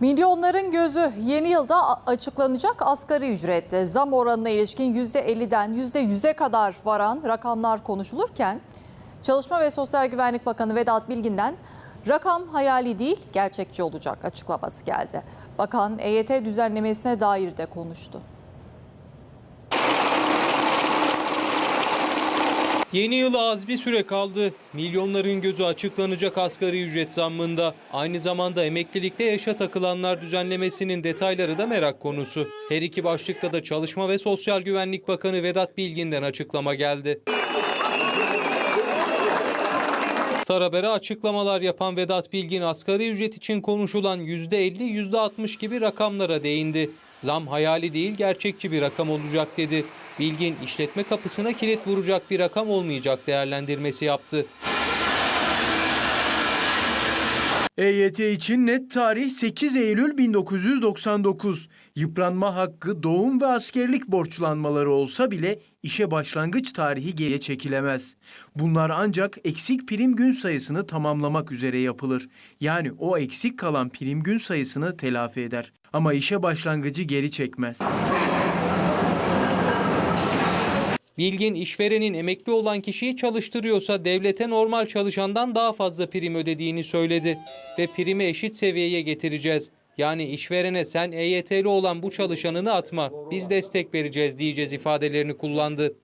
Milyonların gözü yeni yılda açıklanacak asgari ücrette zam oranına ilişkin %50'den %100'e kadar varan rakamlar konuşulurken Çalışma ve Sosyal Güvenlik Bakanı Vedat Bilgin'den rakam hayali değil gerçekçi olacak açıklaması geldi. Bakan EYT düzenlemesine dair de konuştu. Yeni yıla az bir süre kaldı. Milyonların gözü açıklanacak asgari ücret zammında. Aynı zamanda emeklilikte yaşa takılanlar düzenlemesinin detayları da merak konusu. Her iki başlıkta da Çalışma ve Sosyal Güvenlik Bakanı Vedat Bilgin'den açıklama geldi. Star Haber'e açıklamalar yapan Vedat Bilgin asgari ücret için konuşulan %50, %60 gibi rakamlara değindi. Zam hayali değil gerçekçi bir rakam olacak dedi. Bilgin işletme kapısına kilit vuracak bir rakam olmayacak değerlendirmesi yaptı. EYT için net tarih 8 Eylül 1999. Yıpranma hakkı, doğum ve askerlik borçlanmaları olsa bile işe başlangıç tarihi geriye çekilemez. Bunlar ancak eksik prim gün sayısını tamamlamak üzere yapılır. Yani o eksik kalan prim gün sayısını telafi eder. Ama işe başlangıcı geri çekmez. Bilgin işverenin emekli olan kişiyi çalıştırıyorsa devlete normal çalışandan daha fazla prim ödediğini söyledi. Ve primi eşit seviyeye getireceğiz. Yani işverene sen EYT'li olan bu çalışanını atma, biz destek vereceğiz diyeceğiz ifadelerini kullandı.